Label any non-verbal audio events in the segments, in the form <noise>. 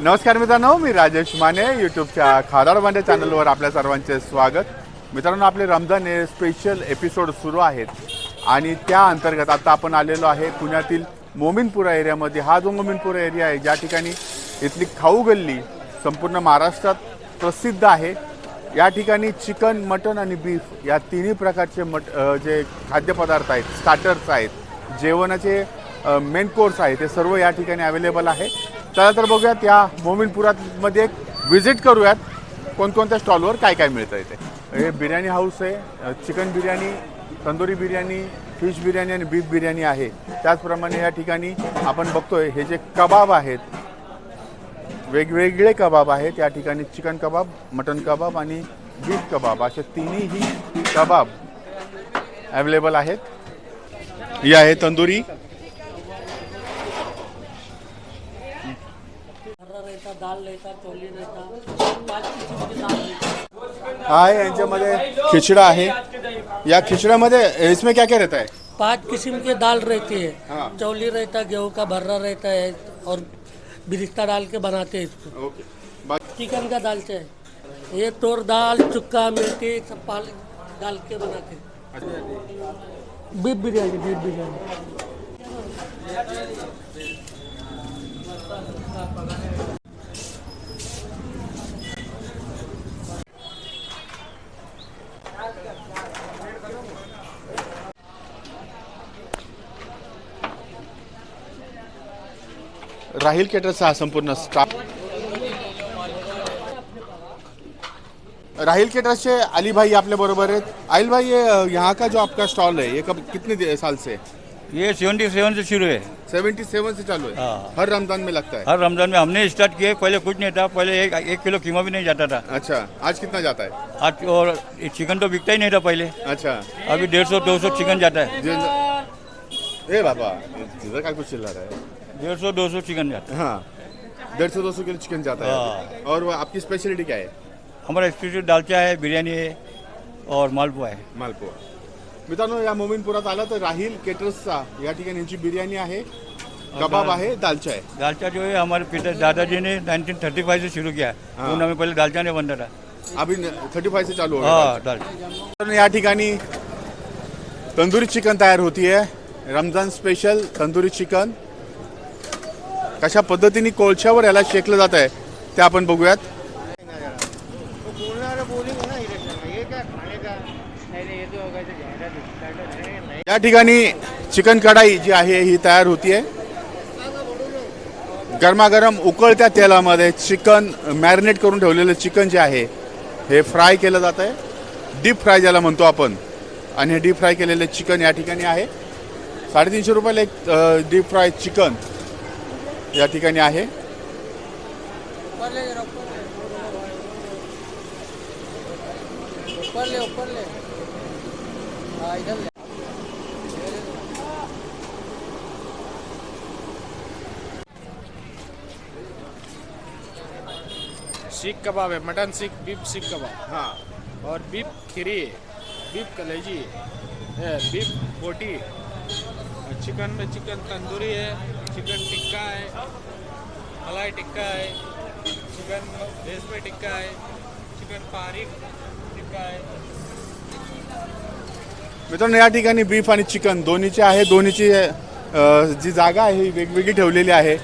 नमस्कार मित्रांनो मी राजेश माने यूट्यूबच्या खादाड भांडे चॅनलवर आपल्या सर्वांचे स्वागत. मित्रांनो आपले रमजान हे स्पेशल एपिसोड सुरू आहेत. आणि त्या अंतर्गत आता आपण आलेलो आहे पुण्यातील मोमिनपुरा एरियामध्ये. हा जो मोमिनपुरा एरिया आहे ज्या ठिकाणी इथली खाऊ गल्ली संपूर्ण महाराष्ट्रात प्रसिद्ध आहे. या ठिकाणी चिकन मटन आणि बीफ या तिन्ही प्रकारचे मट जे खाद्यपदार्थ आहेत स्टार्टर्स आहेत जेवणाचे मेन कोर्स आहे ते सर्व या ठिकाणी अवेलेबल आहे. चला तर बघूयात या मोमिनपुरामध्ये एक व्हिजिट करूयात. कोणकोणत्या स्टॉलवर काय काय मिळतं इथे? हे बिर्याणी हाऊस आहे chicken biryani tandoori biryani fish biryani आणि बीफ बिर्याणी आहे. त्याचप्रमाणे या ठिकाणी आपण बघतोय हे जे कबाब आहेत वेगवेगळे कबाब आहेत. या ठिकाणी चिकन कबाब मटन कबाब आणि बीफ कबाब असे तिन्हीही कबाब अवेलेबल आहेत. ही आहे तंदुरी हा यांच्यामध्ये खिचडा आहे. या खिचड्यामध्ये इसमें क्या क्या रहता है? पाँच किस्म की दाल रहती है। हाँ। है चौली रहता गेहूँ का भर्रा रहता है और बिरिस्ता डाल के बनाते हैं इसको। चिकन का दाल चाहिए ये तोर दाल चुक्का मिर्ची सब पाल डाल के बनाते हैं। Beef biryani beef biryani. राहिल केटरचा हा संपूर्ण स्टाफ राहिल केटर्सचे अली भाई आपल्या बरोबर आहेत आइल भाई ये यहाँ का जो आपका स्टॉल है ये कब कितने साल से? ये सेवेंटी सेवन से शुरू है। सेवेंटी सेवन से चालू है? हाँ। हर रमज़ान में लगता है? हर रमज़ान में हमने स्टार्ट किए पहले कुछ नहीं था पहले एक एक किलो कीमा भी नहीं जाता था। अच्छा आज कितना जाता है? आज और चिकन तो बिकता ही नहीं था पहले। अच्छा। अभी डेढ़ सौ दो सौ चिकन जाता है। ए बाबा काय कुछ चिल्ला रहा है। डेढ़ सौ दो सौ चिकन जाता है। हाँ डेढ़ सौ दो सौ किलो चिकन जाता है। और वो आपकी स्पेशलिटी क्या है? हमारा स्पेशल दालचा है बिरयानी है और मालपुआ है। मालपुआ। मित्रांनो या मोमिनपुरात आला तर राहिल केटर्सचा या ठिकाणी यांची बिर्याणी आहे कबाब आहे दालचा आहे। दालचा जो है हमारे पिता दादाजी ने 1935 से शुरू किया। हाँ। है उन हमें पहले दालचा नहीं बनता था अभी थर्टी फाय से चालू हो हाँ दालचा। या ठिकाणी तंदुरी चिकन तयार होती आहे रमजान स्पेशल तंदुरी चिकन। कशा पद्धतीने कोळशावर याला शेकलं जात आहे ते आपण बघूयात. या ठिकाणी चिकन कढाई जी आहे ही तयार होतीये. गरमागरम उकळत्या तेलामध्ये चिकन मॅरिनेट करून ठेवलेलं चिकन जे आहे हे फ्राय केलं जात आहे. डीप फ्राय ज्याला म्हणतो आपण आणि हे डीप फ्राय केलेलं चिकन या ठिकाणी आहे. साडेतीनशे रुपयाला एक डीप फ्राय चिकन. या ठिकाणी आहे? ऊपर ले ऊपर ले हाँ इधर ले सीख कबाब है मटन सीख बीफ सीख कबाब। हाँ। और बीफ खीरी बीफ कलेजी है। बीफ बोटी। चिकन में चिकन तंदूरी है। चिकन टिक्का है मलाई टिक्का है चिकन रेशमी टिक्का है चिकन पारिक टिक्का है मित्रांनो या ठिकाणी बीफ आणि चिकन दोन्हीचे आहे. दोन्हीची जी जागा आहे ही वेगवेगळी ठेवलेली आहे.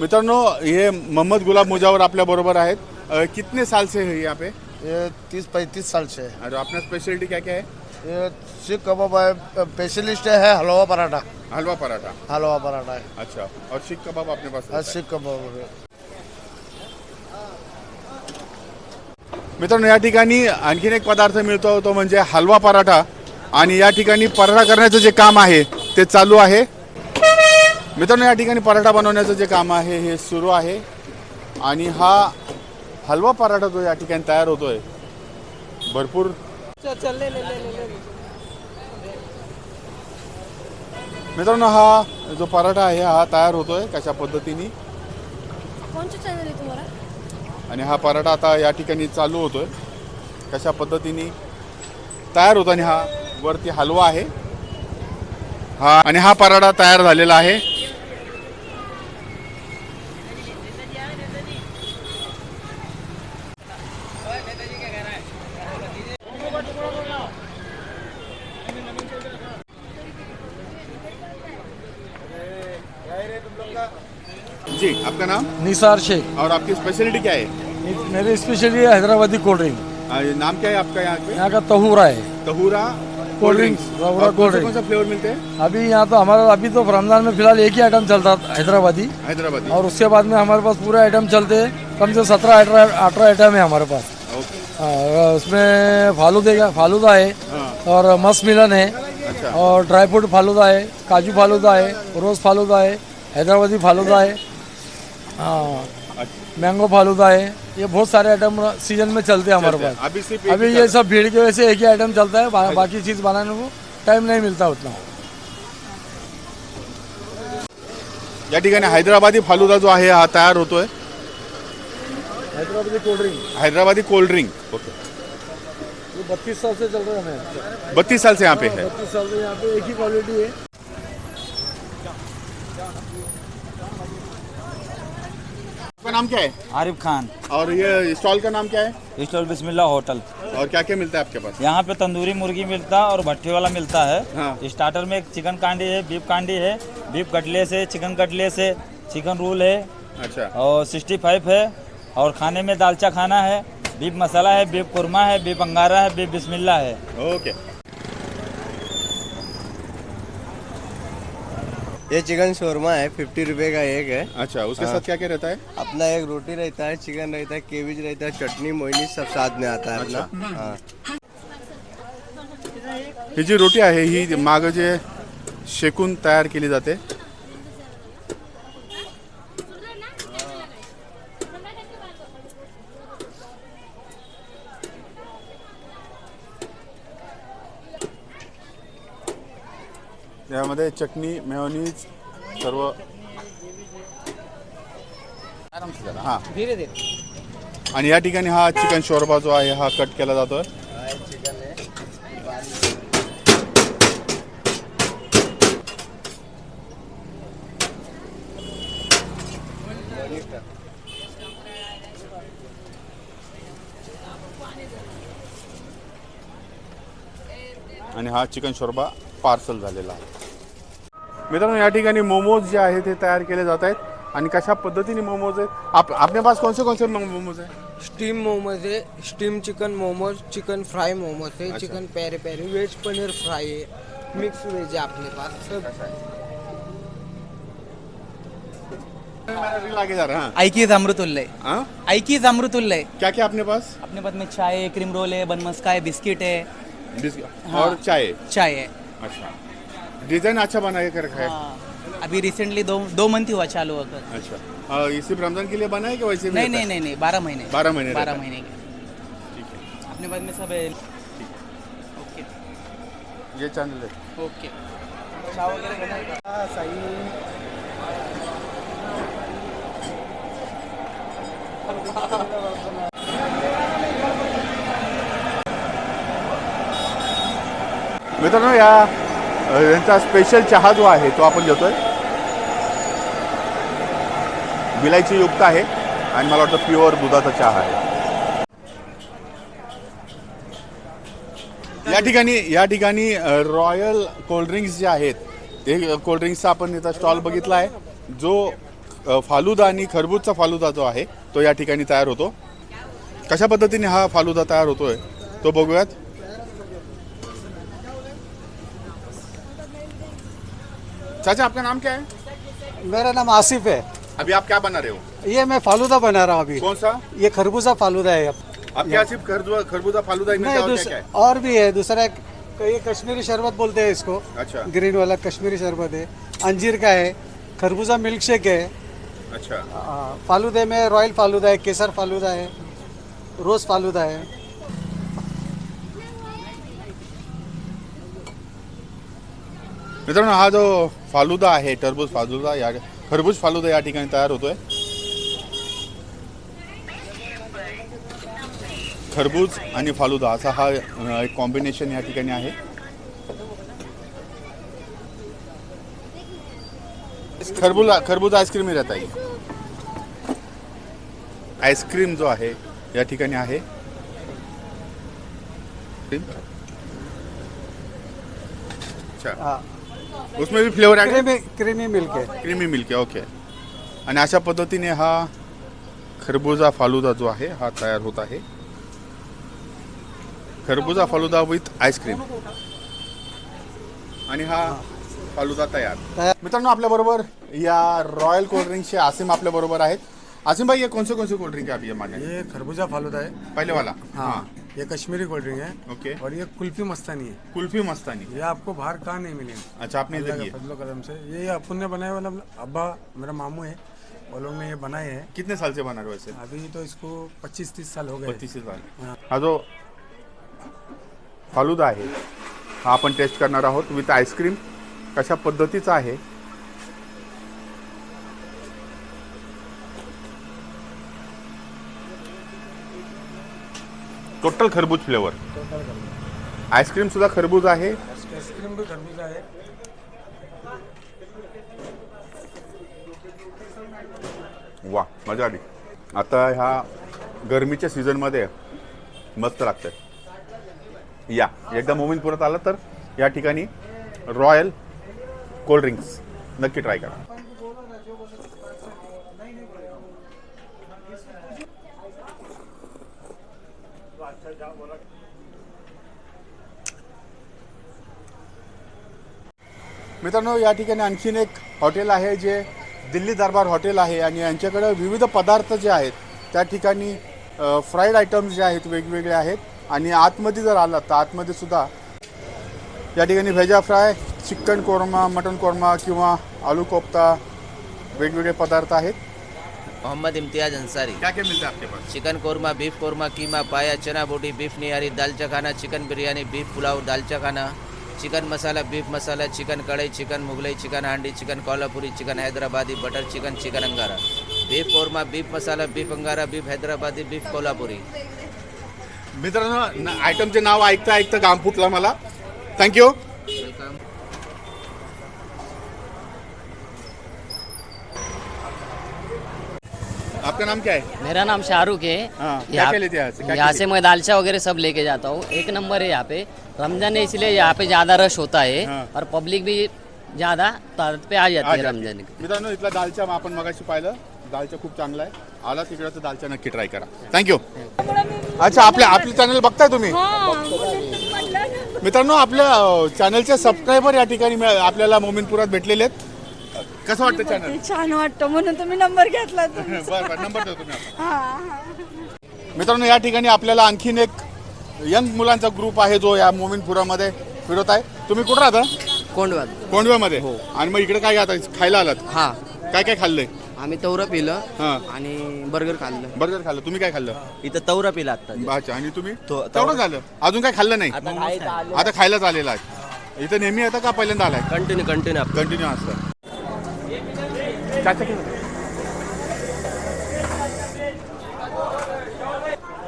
मित्रांनो हे मोहम्मद गुलाब मुजावर आपल्या बरोबर आहेत. अ, कितने साल से है यहाँ पे? ये तीस पैंतीस साल से है। और अपना स्पेशलिटी क्या क्या है? ये सीख कबाब है स्पेशलिस्ट है हलवा पराठा। हलवा पराठा। हलवा पराठा है। अच्छा और सीख कबाब अपने पास रहता है। सीख कबाब है। मित्रांनो या ठिकाणी आणखीन एक पदार्थ मिळतो तो म्हणजे हलवा पराठा. आणि या ठिकाणी पराठा करण्याचं जे काम आहे ते चालू आहे. मित्रांनो या ठिकाणी पराठा बनवण्याचं जे काम आहे हे सुरू आहे. आणि हा हलवा पराठा जो या ठिकाणी तयार होतोय भरपूर चल चल ले ले ले ले ले. मित्रांनो हा जो पराठा आहे हा तयार होतोय कशा पद्धतीने? आणि हा पराठा आता या ठिकाणी चालू होतोय. कशा पद्धतीने? तयार होतो आणि हा वरती हलवा आहे. हा आणि हा पराठा तयार झालेला आहे. जी आपका नाम? निसार शेख। और आपकी स्पेशलिटी क्या है? मेरी स्पेशली हैदराबादी कोल्ड ड्रिंक नाम क्या है आपका यहाँ पे? यहाँ का तहूरा है। कहूरा कोल्ड ड्रिंक्स, कोल्ड ड्रिंक। कौन सा फ्लेवर मिलते हैं? अभी यहाँ तो हमारा अभी तो रमज़ान में फ़िलहाल एक ही आइटम चलता है हैदराबादी। हैदराबादी। और उसके बाद में हमारे पास पूरे आइटम चलते हैं। कम से सत्रह अठारह अठारह आइटम है हमारे पास। ओके। हाँ, उसमें फालूदे का फालूदा है। हाँ। और मस्त मिलन है। अच्छा। और ड्राई फ्रूट फालूदा है काजू फालूदा है रोज़ फालूदा है। हैदराबादी फालूदा है। हाँ मैंगो फालूदा है। ये बहुत सारे आइटम सीज़न में चलते हैं हमारे पास। अभी सिर्फ़ अभी ये सब भीड़ की वजह से एक ही आइटम चलता है बा, बाकी चीज़ बनाने को टाइम नहीं मिलता उतना। या ठिकाणी हैदराबादी फालुदा जो आहे हा तयार होतोय? Hyderabadi cold drink Hyderabadi cold drink okay बत्तीस साल से चल रहा है बत्तीस साल से यहाँ पे है। बत्तीस साल से यहाँ पे एक ही क्वालिटी है। आपका नाम क्या है? आरिफ खान। और ये स्टॉल का नाम क्या है? Stall Bismillah hotel. और क्या क्या मिलता है आपके पास? यहाँ पे तंदूरी मुर्गी मिलता है और भट्टी वाला मिलता है। हाँ। स्टार्टर में एक चिकन कांडी है बीफ कांडी है बीफ कटले से चिकन कटले से चिकन रोल है। अच्छा। और सिक्सटी फाइव है। और खाने में दालचा खाना है बीफ मसाला है बीफ कुरमा है बीफ अंगारा है बीफ बिस्मिल्ला है। ओके। ये चिकन शोरमा है फिफ्टी रुपए का एक है। अच्छा उसके साथ क्या क्या रहता है? अपना एक रोटी रहता है चिकन रहता है केविज रहता है चटनी मोइनी सब साथ में आता है अपना। हाँ। ही जी रोटी है ही मागजे जे शेकून तयार केली जाते यामध्ये चटणी मेयोनीज सर्व हा. आणि या ठिकाणी हा चिकन शोरबा जो आहे हा कट केला जातोय. आणि हा चिकन शोरबा पार्सल झालेला आहे. मित्रांनो या ठिकाणी मोमोज जे आहे ते तयार केले जात आहेत. आणि कशा पद्धतीने मोमोज आहेत? आप अपने पास कौन से कौन से मोमोज आहे स्टीम मोमोज है steam chicken momos chicken fry momos है chicken peri peri veg paneer fry है मिक्स वेज है अपने पास सब. लागे जा रहा है ऐकीज अमृतुल्य. हाँ? ऐकीज क्या क्या अपने पास? अपने पास में चाय क्रीम रोल है बनमस्का है बिस्किट है. बिस्किट और चाय? चाय है. अच्छा. डिज़ाइन अच्छा बना के रखा है। हाँ, अभी रिसेंटली दो दो मंथ ही हुआ चालू होकर। अच्छा। ये सिर्फ़ रमज़ान के लिए बना है कि वैसे भी नहीं नहीं नहीं नहीं बारह महीने। बारह महीने बारह महीने के। अपने पास में सब ओके। ये चैनल है। ओके। चाय वगैरह मित्रांनो या यांचा स्पेशल चहा जो आहे तो आपण घेतोय विलायची युक्त आहे आणि मला वाटतं प्युअर दुधाचा चहा आहे. या ठिकाणी या ठिकाणी रॉयल कोल्ड्रिंक्स जे आहेत ते कोल्ड्रिंक्सचा आपण इथं स्टॉल बघितला आहे. जो फालुदा आणि खरबूजचा फालुदा जो आहे तो या ठिकाणी तयार होतो. कशा पद्धतीने हा फालुदा तयार होतोय तो बघूयात. चाचा आपका नाम क्या है? मेरा नाम आसिफ है। अभी आप क्या बना रहे हो? ये मैं फालूदा बना रहा हूँ अभी। कौन सा? ये खरबूजा फालूदा है आप क्या सिर्फ़ खरबूजा खरबूजा फालूदा ही मिलता और क्या क्या है? और भी है दूसरा एक- ये कश्मीरी शरबत बोलते हैं इसको। अच्छा। ग्रीन वाला कश्मीरी शरबत है। अंजीर का है। खरबूजा मिल्क शेक है। अच्छा। फालूदे में रॉयल फालूदा है केसर फालूदा है रोज फालूदा है। मित्रांनो हा जो फालुदा आहे टरबूज फालुदा या खरबूज फालुदा या ठिकाणी तयार होतोय. खरबूज आणि फालुदा असा हा एक कॉम्बिनेशन या ठिकाणी आहे. खरबूज खरबूज आईस्क्रीम ही आहे. आईस्क्रीम जो आहे या ठिकाणी आहे. अच्छा उसमें भी फ्लेवर आहे क्रीमी क्रीमी मिल्क है। क्रीमी मिल्क आहे ओके आणि अशा पद्धतीने हा खरबुजा फालुदा जो आहे हा तयार होत आहे. खरबुजा फालुदा विथ आईस्क्रीम आणि हा फालुदा तयार. मित्रांनो आपल्या बरोबर या रॉयल कोल्ड ड्रिंकचे आसिम आपल्या बरोबर आहेत. आसिम भाई ये कौन से कौन से कोल्ड ड्रिंक है आप ये मांगे ये खरबूजा फालूदा है पहले वाला हाँ. ये कश्मीरी कोल्ड ड्रिंक है। ओके। और ये कुल्फी मस्तानी है। कुल्फी मस्तानी। ये आपको बाहर कहाँ नहीं मिलेंगे। अच्छा आपने इधर फजलो करम से। ये अपन ने बनाया वाला अब्बा मेरा मामू है वो लोग ने ये बनाए हैं। कितने साल से बना रहे हो वैसे अभी तो इसको 25-30 साल हो गए। पस्तीस साल। हा। जो फालुदा आहे। हा आपण टेस्ट करणार आहोत विथ आईस्क्रीम. कशा पद्धतीचा आहे टोटल खरबूज फ्लेवर. आईस्क्रीम सुद्धा खरबूज आहे. आइसक्रीम भी खरबूजा है वा मजा आली. आता ह्या गरमीच्या सीझनमध्ये मस्त लागतं या एकदा मोमिनपुरात आलं तर या ठिकाणी रॉयल कोल्ड ड्रिंक्स. नक्की ट्राय करा. मित्रांनो या ठिकाणी आणखीन एक हॉटेल आहे जे दिल्ली दरबार हॉटेल आहे आणि यांच्याकडे विविध पदार्थ जे आहेत त्या ठिकाणी फ्राईड आयटम्स जे आहेत वेगवेगळे आहेत आणि आतमध्ये जर आलात तर आतमध्ये सुद्धा या ठिकाणी bheja fry chicken korma mutton korma किंवा आलू कोफ्ता वेगवेगळे पदार्थ आहेत. मोहम्मद इम्तियाज अंसारी क्या क्या मिळतं आपके pass? Chicken korma beef korma keema paya chana boti beef nihari dalcha खाना चिकन बिरयानी बीफ पुलाव दालचा खाना chicken masala beef masala chicken kadai chicken Mughlai chicken handi chicken Kolhapuri chicken Hyderabadi butter chicken chicken angara. Beef korma beef masala beef angara beef Hyderabadi beef Kolhapuri. मित्रांनो आयटमचे नाव ऐकता ऐकता गाम फुटला मला. Thank you आपका नाम क्या है? मेरा नाम शाहरुख है। हाँ, क्या यहाँ- क्या लेते हैं यहाँ से? क्या यहाँ क्या से मैं दालचा वगैरह सब लेके जाता हूँ। एक नंबर है यहाँ पे। रमजान है इसलिए यहाँ पे ज़्यादा रश होता है हाँ। और पब्लिक भी ज़्यादा तादाद पे आ जाती है. रमजान की। मित्रांनो इथला दालचा आपण मगाशी पाहिलं. दालचा खूप चांगला आहे. आला तिकडे तर दालचा नक्की ट्राय करा. थँक्यू अच्छा आपल्या आपले चॅनल बघताय तुम्ही? मित्रांनो आपल्या चॅनलचे सबस्क्रायबर या ठिकाणी मिळ- आपल्याला मोमिनपुरात भेटलेले आहेत. कसं वाटतं चॅनल <laughs> छान वाटतं म्हणून तुम्ही नंबर घेतला तुम्ही <laughs> बरं बरं नंबर देतो तुम्ही आता. हा हा. मित्रांनो या ठिकाणी आपल्याला आणखीन एक यंग मुलांचा ग्रुप आहे जो या मोमिनपुरामध्ये फिरत आहे. तुम्ही कुठं राहता? कोंडवात कोंडव्यामध्ये. आणि मग इकडे काय आता खायला आलात? हा. काय काय खाल्लंय? आम्ही तवरं पिलं हां. आणि बर्गर खाल्लं. बर्गर खाल्लं. तुम्ही काय खाल्लं? इथं तवरा पिला आता अच्छा आणि तुम्ही? तो- तेवढं झालं. अजून काय खाल्लं नाही? आता खायलाच आलेला आहे. इथं नेहमी येतं का पहिल्यांदा आलाय? कंटिन्यू कंटिन्यू कंटिन्यू असतं.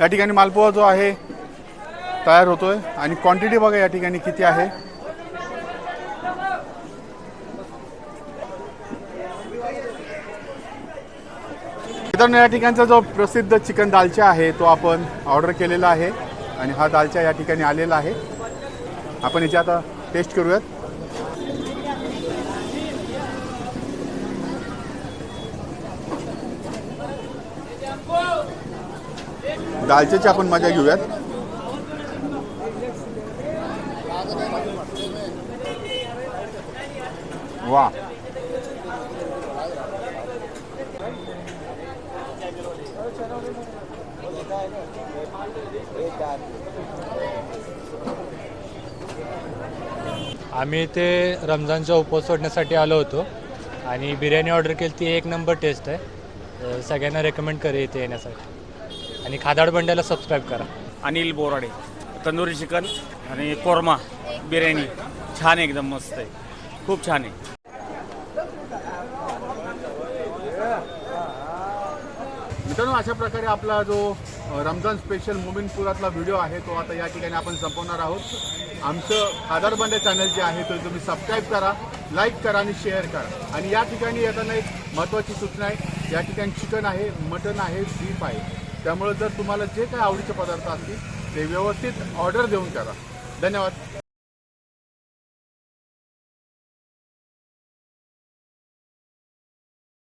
या ठिकाणी मालपोहा जो आहे तयार होतोय. आणि क्वांटिटी बघा या ठिकाणी किती आहे. मित्रांनो या ठिकाणचा जो प्रसिद्ध चिकन दालचा आहे तो आपण ऑर्डर केलेला आहे. आणि हा दालचा या ठिकाणी आलेला आहे. आपण याची आता टेस्ट करूयात. दालच्याची आपण मजा घेऊयात. वा. आम्ही इथे रमजानचा उपवास सोडण्यासाठी आलो होतो आणि बिर्याणी ऑर्डर केली ती एक नंबर टेस्ट आहे. सगळ्यांना रेकमेंड करे इथे येण्यासाठी. आणि खादाड बंड्याला सबस्क्राईब करा. अनिल बोराडे तंदुरी चिकन आणि कोरमा बिर्याणी. छान एकदम मस्त आहे. खूप छान आहे. मित्रांनो अशा प्रकारे आपला जो रमजान स्पेशल मोमिनपुरातला व्हिडिओ आहे तो आता या ठिकाणी आपण संपवणार आहोत. आमचं खादार बंडे चॅनल जे आहे ते तुम्ही सबस्क्राईब करा लाईक करा आणि शेअर करा. आणि या ठिकाणी येताना एक महत्त्वाची सूचना आहे या ठिकाणी चिकन आहे मटन आहे बीफ आहे. त्यामुळे जर तुम्हाला जे काही आवडीचे पदार्थ असतील ते व्यवस्थित ऑर्डर देऊन करा. धन्यवाद.